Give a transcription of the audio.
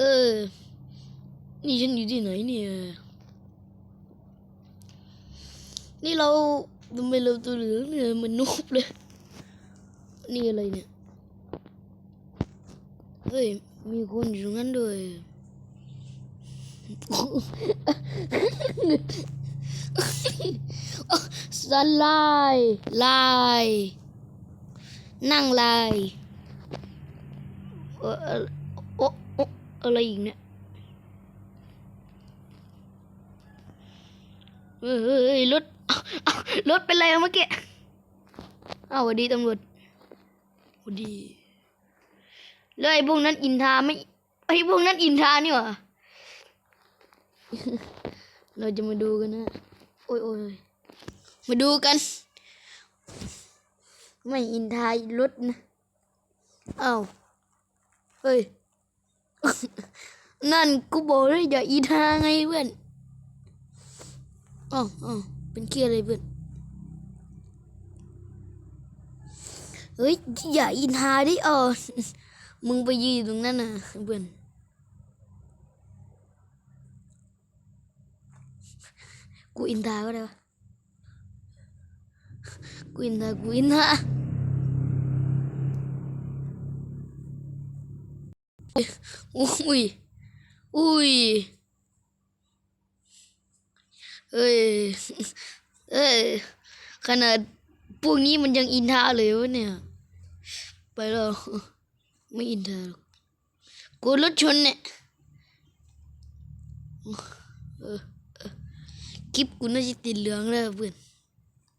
ออ นี่ฉันอยู่ที่ไหนเนี่ย นี่เราทำไมเราตัวเหลืองเนี่ยมันนุบเลย นี่อะไรเนี่ย เฮ้ย มีคนอยู่ตรงนั้นด้วยสลายลาย นั่งลาย เออเอ่อโอะโอะอะไรอีกเนี่ยเฮ้ยเฮ้ยเฮ้ยรถอ้าวอ้าวรถเป็นไรอะเมื่อกี้อ้าวสวัสดีตำรวจสวัสดีแล้วไอ้พวกนั้นอินทาไม่ไอ้พวกนั้นอินทานี่หว่าเราจะมาดูกันนะ โอ้ยโอ้ยมาดูกัน ไม่อินทารถนะเอ้า เฮ้ย นั่นกูบอกเลยอย่าอินทาไงเพื่อนอ๋ออ๋อเป็นเคียอะไรเพื่อน เฮ้ย อย่าอินทาดิอ๋อมึงไปยืนตรงนั้นน่ะเพื่อนกูอินทาก็ได้ปะกูอินทากูอินทา อุ้ย อุ้ย เอ้ย เอ้ย ขนาดพวกนี้มันยังอินทาเลยวะเนี่ย ไปแล้ว ไม่อินทาหรอกกูรถชนเนี่ยคลิปกูน่าจะติดเหลืองแล้วเพื่อน